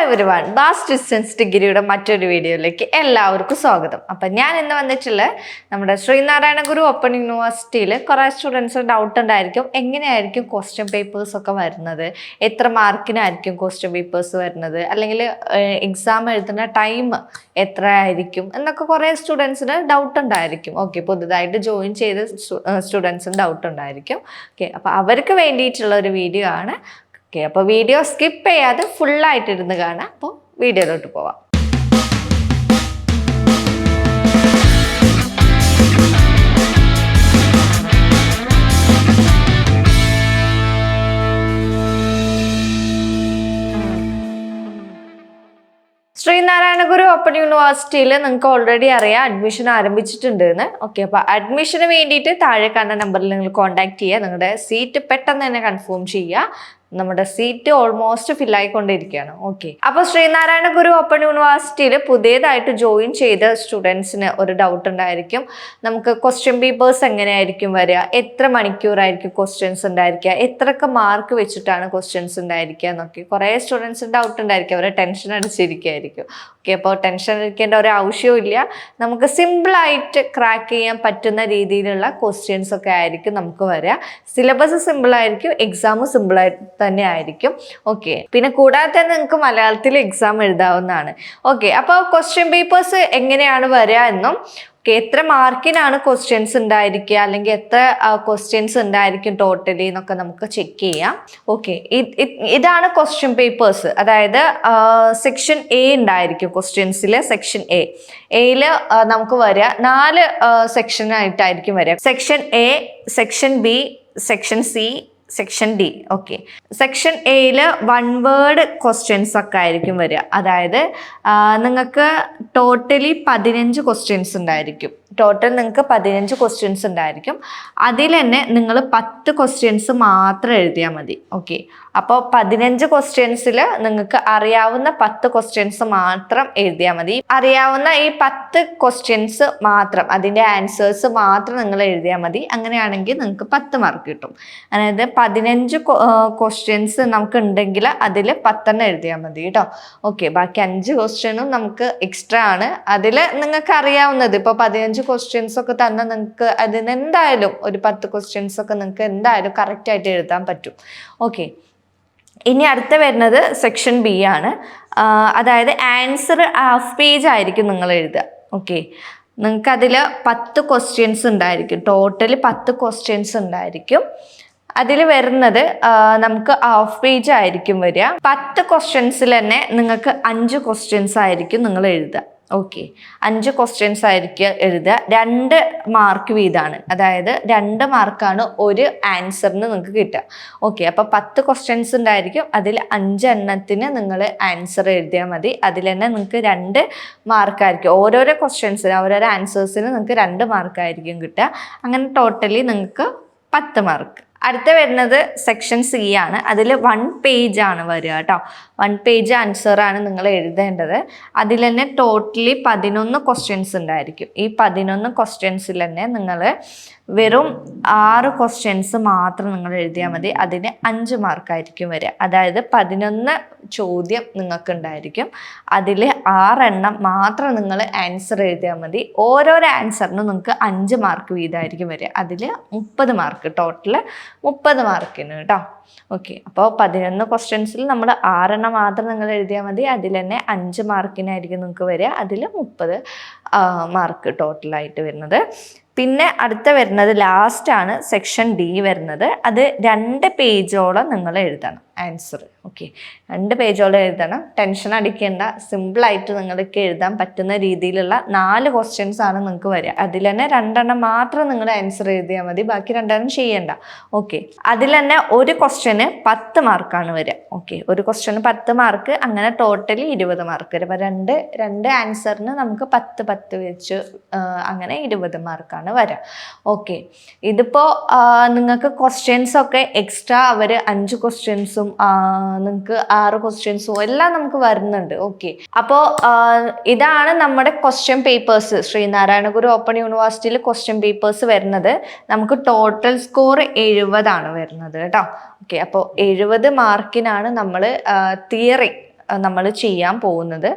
Bass distance ഡിഗ്രിയുടെ മറ്റൊരു വീഡിയോയിലേക്ക് എല്ലാവർക്കും സ്വാഗതം. അപ്പം ഞാൻ ഇന്ന് വന്നിട്ടുള്ള നമ്മുടെ ശ്രീനാരായണ ഗുരു ഓപ്പൺ യൂണിവേഴ്സിറ്റിയിൽ കുറേ സ്റ്റുഡൻസ് ഡൗട്ട് ഉണ്ടായിരിക്കും. എങ്ങനെയായിരിക്കും ക്വസ്റ്റ്യൻ പേപ്പേഴ്സ് ഒക്കെ വരുന്നത്? എത്ര മാർക്കിനായിരിക്കും ക്വസ്റ്റ്യൻ പേപ്പേഴ്സ് വരുന്നത്? അല്ലെങ്കിൽ എക്സാം എഴുതുന്ന ടൈം എത്ര ആയിരിക്കും എന്നൊക്കെ കുറേ സ്റ്റുഡൻസിന് ഡൗട്ട് ഉണ്ടായിരിക്കും. ഓക്കെ പുതുതായിട്ട് ജോയിൻ ചെയ്ത സ്റ്റുഡൻസിന് ഡൗട്ട് ഉണ്ടായിരിക്കും. ഓക്കെ അപ്പോൾ അവർക്ക് വേണ്ടിയിട്ടുള്ള ഒരു വീഡിയോ ആണ് ഓക്കെ അപ്പോൾ വീഡിയോ സ്കിപ്പ് ചെയ്യാതെ ഫുള്ളായിട്ടിരുന്ന് കാണാം. അപ്പോൾ വീഡിയോയിലോട്ട് പോവാം. ശ്രീനാരായണ ഗുരു ഓപ്പൺ യൂണിവേഴ്സിറ്റിയിൽ നിങ്ങൾക്ക് ഓൾറെഡി അറിയാം അഡ്മിഷൻ ആരംഭിച്ചിട്ടുണ്ട് എന്ന് ഓക്കെ അപ്പോൾ അഡ്മിഷന് വേണ്ടിയിട്ട് താഴെ കണ്ട നമ്പറിൽ നിങ്ങൾ കോൺടാക്ട് ചെയ്യുക. നിങ്ങളുടെ സീറ്റ് പെട്ടെന്ന് തന്നെ കൺഫേം ചെയ്യുക. നമ്മുടെ സീറ്റ് ഓൾമോസ്റ്റ് ഫിൽ ആയിക്കൊണ്ടിരിക്കുകയാണ്. ഓക്കെ അപ്പോൾ ശ്രീനാരായണ ഗുരു ഓപ്പൺ യൂണിവേഴ്സിറ്റിയിൽ പുതിയതായിട്ട് ജോയിൻ ചെയ്ത സ്റ്റുഡൻസിന് ഒരു ഡൗട്ട് ഉണ്ടായിരിക്കും. നമുക്ക് ക്വസ്റ്റ്യൻ പേപ്പേഴ്സ് എങ്ങനെയായിരിക്കും വരിക? എത്ര മണിക്കൂറായിരിക്കും ക്വസ്റ്റ്യൻസ് ഉണ്ടായിരിക്കുക? എത്രയൊക്കെ മാർക്ക് വെച്ചിട്ടാണ് ക്വസ്റ്റ്യൻസ് ഉണ്ടായിരിക്കുക എന്നൊക്കെ. കുറേ സ്റ്റുഡൻസിന് ഡൗട്ട് ഉണ്ടായിരിക്കും. അവരെ ടെൻഷൻ അടിച്ചിരിക്കുകയായിരിക്കും. ഓക്കെ അപ്പോൾ ടെൻഷൻ അടിക്കേണ്ട ഒരു ആവശ്യവും ഇല്ല. നമുക്ക് സിമ്പിളായിട്ട് ക്രാക്ക് ചെയ്യാൻ പറ്റുന്ന രീതിയിലുള്ള ക്വസ്റ്റ്യൻസ് ഒക്കെ ആയിരിക്കും നമുക്ക് വരിക. സിലബസ് സിമ്പിളായിരിക്കും എക്സാം സിമ്പിൾ ആയിട്ട് തന്നെ ആയിരിക്കും ഓക്കെ പിന്നെ കൂടാതെ തന്നെ നിങ്ങൾക്ക് മലയാളത്തിൽ എക്സാം എഴുതാവുന്നതാണ്. ഓക്കെ അപ്പോൾ ക്വസ്റ്റ്യൻ പേപ്പേഴ്സ് എങ്ങനെയാണ് വരിക എന്നും ഓക്കെ എത്ര മാർക്കിനാണ് ക്വസ്റ്റ്യൻസ് ഉണ്ടായിരിക്കുക അല്ലെങ്കിൽ എത്ര ക്വസ്റ്റ്യൻസ് ഉണ്ടായിരിക്കും ടോട്ടലി എന്നൊക്കെ നമുക്ക് ചെക്ക് ചെയ്യാം. ഓക്കെ ഇതാണ് ക്വസ്റ്റ്യൻ പേപ്പേഴ്സ് അതായത് സെക്ഷൻ എ ഉണ്ടായിരിക്കും ക്വസ്റ്റ്യൻസിൽ സെക്ഷൻ എ എയിൽ നമുക്ക് വരിക. നാല് സെക്ഷനായിട്ടായിരിക്കും വരിക. Section A section B section C section D okay section എയിൽ വൺ വേർഡ് ക്വസ്റ്റ്യൻസ് ഒക്കെ ആയിരിക്കും വരിക. അതായത് നിങ്ങൾക്ക് ടോട്ടലി പതിനഞ്ച് ക്വസ്റ്റ്യൻസ് ഉണ്ടായിരിക്കും. ടോട്ടൽ നിങ്ങൾക്ക് പതിനഞ്ച് ക്വസ്റ്റ്യൻസ് ഉണ്ടായിരിക്കും. അതിൽ തന്നെ നിങ്ങൾ പത്ത് ക്വസ്റ്റ്യൻസ് മാത്രം എഴുതിയാൽ മതി ഓക്കെ അപ്പോൾ പതിനഞ്ച് ക്വസ്റ്റ്യൻസിൽ നിങ്ങൾക്ക് അറിയാവുന്ന പത്ത് ക്വസ്റ്റ്യൻസ് മാത്രം എഴുതിയാൽ മതി. അറിയാവുന്ന ഈ പത്ത് ക്വസ്റ്റ്യൻസ് മാത്രം അതിന്റെ ആൻസേഴ്സ് മാത്രം നിങ്ങൾ എഴുതിയാൽ മതി. അങ്ങനെയാണെങ്കിൽ നിങ്ങൾക്ക് പത്ത് മാർക്ക് കിട്ടും. അതായത് പതിനഞ്ച് ക്വസ്റ്റ്യൻസ് നമുക്ക് ഉണ്ടെങ്കിൽ അതിൽ പത്തെണ്ണം എഴുതിയാൽ മതി കേട്ടോ. ഓക്കെ ബാക്കി അഞ്ച് ക്വസ്റ്റ്യനും നമുക്ക് എക്സ്ട്രാ ആണ്. അതിൽ നിങ്ങൾക്ക് അറിയാവുന്നത് ഇപ്പോൾ പതിനഞ്ച് ക്വസ്റ്റ്യൻസ് ഒക്കെ തന്നെ നിങ്ങൾക്ക് അതിന് എന്തായാലും ഒരു പത്ത് ക്വസ്റ്റ്യൻസ് ഒക്കെ നിങ്ങൾക്ക് എന്തായാലും കറക്റ്റായിട്ട് എഴുതാൻ പറ്റും. ഓക്കെ ഇനി അടുത്ത വരുന്നത് സെക്ഷൻ ബി ആണ്. അതായത് ആൻസർ ഹാഫ് പേജ് ആയിരിക്കും നിങ്ങൾ എഴുതുക. ഓക്കെ നിങ്ങൾക്ക് അതിൽ പത്ത് ക്വസ്റ്റ്യൻസ് ഉണ്ടായിരിക്കും. ടോട്ടൽ പത്ത് ക്വസ്റ്റ്യൻസ് ഉണ്ടായിരിക്കും. അതിൽ വരുന്നത് നമുക്ക് ഹാഫ് പേജ് ആയിരിക്കും വരിക. പത്ത് ക്വസ്റ്റ്യൻസിൽ തന്നെ നിങ്ങൾക്ക് അഞ്ച് ക്വസ്റ്റ്യൻസ് ആയിരിക്കും നിങ്ങൾ എഴുതുക. ഓക്കെ അഞ്ച് ക്വസ്റ്റ്യൻസ് ആയിരിക്കും എഴുതുക രണ്ട് മാർക്ക് വീതമാണ് അതായത് രണ്ട് മാർക്കാണ് ഒരു ആൻസറിന് നിങ്ങൾക്ക് കിട്ടുക. ഓക്കെ അപ്പോൾ പത്ത് ക്വസ്റ്റ്യൻസ് ഉണ്ടായിരിക്കും. അതിൽ അഞ്ചെണ്ണത്തിന് നിങ്ങൾ ആൻസർ എഴുതിയാൽ മതി. അതിൽ തന്നെ നിങ്ങൾക്ക് രണ്ട് മാർക്കായിരിക്കും ഓരോരോ ക്വസ്റ്റ്യൻസിന് ഓരോരോ ആൻസേഴ്സിന് നിങ്ങൾക്ക് രണ്ട് മാർക്കായിരിക്കും കിട്ടുക. അങ്ങനെ ടോട്ടലി നിങ്ങൾക്ക് പത്ത് മാർക്ക് അടുത്ത വരുന്നത് സെക്ഷൻ സി ആണ്. അതിൽ വൺ പേജ് ആണ് വരിക കേട്ടോ വൺ പേജ് ആൻസർ ആണ് നിങ്ങൾ എഴുതേണ്ടത്. അതിൽ തന്നെ ടോട്ടലി പതിനൊന്ന് ക്വസ്റ്റ്യൻസ് ഉണ്ടായിരിക്കും. ഈ പതിനൊന്ന് ക്വസ്റ്റ്യൻസിൽ തന്നെ നിങ്ങൾ വെറും ആറ് ക്വസ്റ്റ്യൻസ് മാത്രം നിങ്ങൾ എഴുതിയാൽ മതി. അതിന് അഞ്ച് മാർക്കായിരിക്കും വരിക. അതായത് പതിനൊന്ന് ചോദ്യം നിങ്ങൾക്ക് ഉണ്ടായിരിക്കും അതിൽ ആറെണ്ണം മാത്രം നിങ്ങൾ ആൻസർ എഴുതിയാൽ മതി. ഓരോരോ ആൻസറിനും നിങ്ങൾക്ക് അഞ്ച് മാർക്ക് വീതമായിരിക്കും വരിക. അതിൽ മുപ്പത് മാർക്ക് ടോട്ടൽ മുപ്പത് മാർക്കിന് കേട്ടോ. ഓക്കെ അപ്പോൾ പതിനൊന്ന് ക്വസ്റ്റ്യൻസിൽ നമ്മൾ ആറെണ്ണം മാത്രം നിങ്ങൾ എഴുതിയാൽ മതി. അതിൽ തന്നെ അഞ്ച് മാർക്കിനായിരിക്കും നിങ്ങൾക്ക് വരിക. അതിൽ മുപ്പത് മാർക്ക് ടോട്ടലായിട്ട് വരുന്നത്. പിന്നെ അടുത്ത വരുന്നത് ലാസ്റ്റാണ് സെക്ഷൻ ഡി വരുന്നത്. അത് രണ്ട് പേജോളം നിങ്ങൾ എഴുതണം. ആൻസർ ഓക്കെ രണ്ട് പേജോളം എഴുതണം. ടെൻഷൻ അടിക്കേണ്ട. സിമ്പിളായിട്ട് നിങ്ങൾക്ക് എഴുതാൻ പറ്റുന്ന രീതിയിലുള്ള നാല് ക്വസ്റ്റ്യൻസ് ആണ് നിങ്ങൾക്ക് വരിക. അതിൽ തന്നെ രണ്ടെണ്ണം മാത്രം നിങ്ങൾ ആൻസർ എഴുതിയാൽ മതി. ബാക്കി രണ്ടെണ്ണം ചെയ്യണ്ട. ഓക്കെ അതിൽ തന്നെ ഒരു ക്വസ്റ്റ്യന് പത്ത് മാർക്കാണ് വരിക. ഓക്കെ ഒരു ക്വസ്റ്റ്യന് പത്ത് മാർക്ക് അങ്ങനെ ടോട്ടലി ഇരുപത് മാർക്ക് വരും. അപ്പോൾ രണ്ട് രണ്ട് ആൻസറിന് നമുക്ക് പത്ത് പത്ത് വെച്ച് അങ്ങനെ ഇരുപത് മാർക്കാണ് വരിക. ഓക്കെ ഇതിപ്പോൾ നിങ്ങൾക്ക് ക്വസ്റ്റ്യൻസ് ഒക്കെ എക്സ്ട്രാ അവർ അഞ്ച് ക്വസ്റ്റ്യൻസും നിങ്ങൾക്ക് ആറ് ക്വസ്റ്റ്യൻസും എല്ലാം നമുക്ക് വരുന്നുണ്ട്. ഓക്കെ അപ്പോൾ ഇതാണ് നമ്മുടെ question papers Sreenarayana Guru open യൂണിവേഴ്സിറ്റിയിൽ ക്വസ്റ്റ്യൻ പേപ്പേഴ്സ് വരുന്നത്. നമുക്ക് ടോട്ടൽ സ്കോർ എഴുപതാണ് വരുന്നത് കേട്ടോ. ഓക്കെ അപ്പോൾ എഴുപത് മാർക്കിനാണ് നമ്മൾ തിയറി നമ്മൾ ചെയ്യാൻ പോകുന്നത്.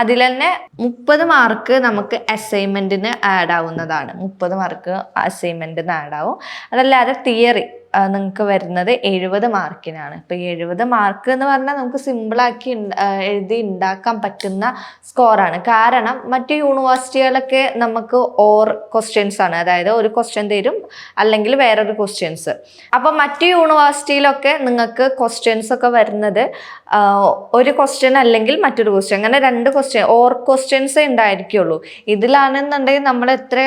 അതിൽ തന്നെ മുപ്പത് മാർക്ക് നമുക്ക് അസൈൻമെന്റിന് ആഡ് ആവുന്നതാണ്. മുപ്പത് മാർക്ക് അസൈൻമെന്റിന് ആഡ് ആവും. അതല്ലാതെ തിയറി നിങ്ങൾക്ക് വരുന്നത് എഴുപത് മാർക്കിനാണ്. ഇപ്പം എഴുപത് മാർക്ക് എന്ന് പറഞ്ഞാൽ നമുക്ക് സിമ്പിളാക്കി എഴുതി ഉണ്ടാക്കാൻ പറ്റുന്ന സ്കോറാണ് കാരണം മറ്റു യൂണിവേഴ്സിറ്റികളൊക്കെ നമുക്ക് ഓർ ക്വസ്റ്റ്യൻസ് ആണ്. അതായത് ഒരു ക്വസ്റ്റ്യൻ തരും അല്ലെങ്കിൽ വേറൊരു ക്വസ്റ്റ്യൻസ് അപ്പം മറ്റു യൂണിവേഴ്സിറ്റിയിലൊക്കെ നിങ്ങൾക്ക് ക്വസ്റ്റ്യൻസ് ഒക്കെ വരുന്നത് ഒരു ക്വസ്റ്റ്യൻ അല്ലെങ്കിൽ മറ്റൊരു ക്വസ്റ്റ്യൻ അങ്ങനെ രണ്ട് ക്വസ്റ്റ്യൻ ഓർ ക്വസ്റ്റ്യൻസേ ഉണ്ടായിരിക്കുള്ളൂ. ഇതിലാണെന്നുണ്ടെങ്കിൽ നമ്മൾ എത്ര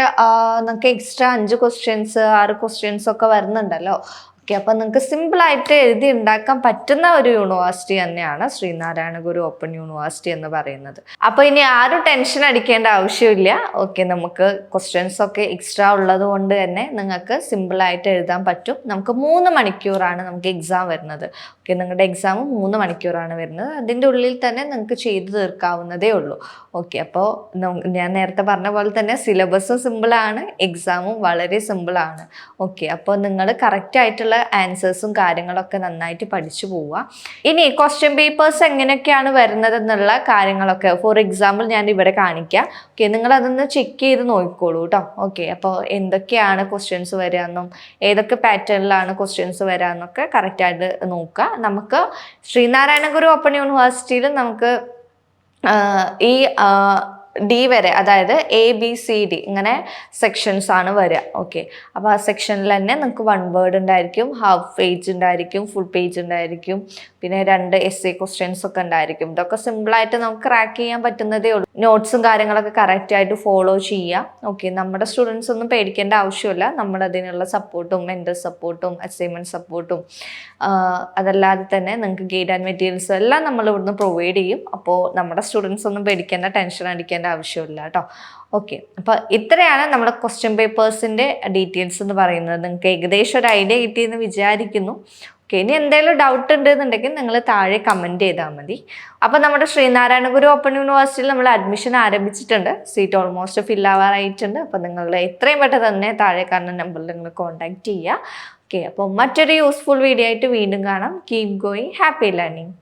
നമുക്ക് എക്സ്ട്രാ അഞ്ച് ക്വസ്റ്റ്യൻസ് ആറ് ക്വസ്റ്റ്യൻസ് ഒക്കെ വരുന്നുണ്ടല്ലോ. ഓക്കെ അപ്പം നിങ്ങൾക്ക് സിമ്പിളായിട്ട് എഴുതി ഉണ്ടാക്കാൻ പറ്റുന്ന ഒരു യൂണിവേഴ്സിറ്റി തന്നെയാണ് ശ്രീനാരായണ ഗുരു ഓപ്പൺ യൂണിവേഴ്സിറ്റി എന്ന് പറയുന്നത്. അപ്പോൾ ഇനി ആരും ടെൻഷൻ അടിക്കേണ്ട ആവശ്യമില്ല. ഓക്കെ നമുക്ക് ക്വസ്റ്റ്യൻസ് ഒക്കെ എക്സ്ട്രാ ഉള്ളത് കൊണ്ട് തന്നെ നിങ്ങൾക്ക് സിമ്പിളായിട്ട് എഴുതാൻ പറ്റും. നമുക്ക് മൂന്ന് മണിക്കൂറാണ് നമുക്ക് എക്സാം വരുന്നത്. ഓക്കെ നിങ്ങളുടെ എക്സാം മൂന്ന് മണിക്കൂറാണ് വരുന്നത്. അതിന്റെ ഉള്ളിൽ തന്നെ നിങ്ങൾക്ക് ചെയ്തു തീർക്കാവുന്നതേ ഉള്ളൂ. ഓക്കെ അപ്പോൾ ഞാൻ നേരത്തെ പറഞ്ഞ പോലെ തന്നെ സിലബസും സിമ്പിളാണ് എക്സാമും വളരെ സിമ്പിളാണ് ഓക്കെ അപ്പോൾ നിങ്ങൾ കറക്റ്റ് ആയിട്ടുള്ള ആൻസേഴ്സും കാര്യങ്ങളൊക്കെ നന്നായിട്ട് പഠിച്ചു പോവുക. ഇനി ക്വസ്റ്റ്യൻ പേപ്പേഴ്സ് എങ്ങനെയൊക്കെയാണ് വരുന്നത് എന്നുള്ള കാര്യങ്ങളൊക്കെ ഫോർ എക്സാമ്പിൾ ഞാൻ ഇവിടെ കാണിക്കാം. ഓക്കെ നിങ്ങൾ അതൊന്ന് ചെക്ക് ചെയ്ത് നോക്കിക്കോളൂ കേട്ടോ ഓക്കെ അപ്പോൾ എന്തൊക്കെയാണ് ക്വസ്റ്റ്യൻസ് വരാമെന്നും ഏതൊക്കെ പാറ്റേണിലാണ് ക്വസ്റ്റ്യൻസ് വരാമെന്നൊക്കെ കറക്റ്റായിട്ട് നോക്കുക നമുക്ക് ശ്രീനാരായണ ഗുരു ഓപ്പൺ യൂണിവേഴ്സിറ്റിയിൽ നമുക്ക് ഈ ഡി വരെ അതായത് എ ബി സി ഡി ഇങ്ങനെ സെക്ഷൻസ് ആണ് വരിക. ഓക്കെ അപ്പോൾ ആ സെക്ഷനിൽ തന്നെ നിങ്ങൾക്ക് വൺ വേർഡ് ഉണ്ടായിരിക്കും ഹാഫ് പേജ് ഉണ്ടായിരിക്കും ഫുൾ പേജ് ഉണ്ടായിരിക്കും. പിന്നെ രണ്ട് എസ് എ ക്വസ്റ്റ്യൻസ് ഒക്കെ ഉണ്ടായിരിക്കും. ഇതൊക്കെ സിമ്പിളായിട്ട് നമുക്ക് ക്രാക്ക് ചെയ്യാൻ പറ്റുന്നതേ ഉള്ളൂ. നോട്ട്സും കാര്യങ്ങളൊക്കെ കറക്റ്റായിട്ട് ഫോളോ ചെയ്യാം ഓക്കെ നമ്മുടെ സ്റ്റുഡൻസ് ഒന്നും പേടിക്കേണ്ട ആവശ്യമില്ല. നമ്മൾ അതിനുള്ള സപ്പോർട്ടും മെന്റൽ സപ്പോർട്ടും അസൈൻമെന്റ് സപ്പോർട്ടും അതല്ലാതെ തന്നെ നിങ്ങൾക്ക് ഗൈഡ് ആൻഡ് മെറ്റീരിയൽസ് എല്ലാം നമ്മൾ ഇവിടുന്ന് പ്രൊവൈഡ് ചെയ്യും. അപ്പോൾ നമ്മുടെ സ്റ്റുഡൻസ് ഒന്നും പേടിക്കേണ്ട ടെൻഷൻ അടിക്കേണ്ട ആവശ്യമില്ല കേട്ടോ. ഓക്കെ അപ്പോൾ ഇത്രയാണ് നമ്മുടെ ക്വസ്റ്റ്യൻ പേപ്പേഴ്സിന്റെ ഡീറ്റെയിൽസ് എന്ന് പറയുന്നത്. നിങ്ങൾക്ക് ഏകദേശം ഒരു ഐഡിയ കിട്ടിയെന്ന് വിചാരിക്കുന്നു. ഓക്കെ ഇനി എന്തെങ്കിലും ഡൗട്ട് ഉണ്ടെന്നുണ്ടെങ്കിൽ നിങ്ങൾ താഴെ കമന്റ് ചെയ്താൽ മതി. അപ്പോൾ നമ്മുടെ ശ്രീനാരായണഗുരു ഓപ്പൺ യൂണിവേഴ്സിറ്റിയിൽ നമ്മൾ അഡ്മിഷൻ ആരംഭിച്ചിട്ടുണ്ട്. സീറ്റ് ഓൾമോസ്റ്റ് ഫിൽ ആവാറായിട്ടുണ്ട്. അപ്പോൾ നിങ്ങൾ എത്രയും പെട്ടെന്ന് തന്നെ താഴെ കാണുന്ന നമ്പറിൽ നിങ്ങൾ കോൺടാക്റ്റ് ചെയ്യുക. ഓക്കെ അപ്പോൾ മറ്റൊരു യൂസ്ഫുൾ വീഡിയോ ആയിട്ട് വീണ്ടും കാണാം. Keep going happy learning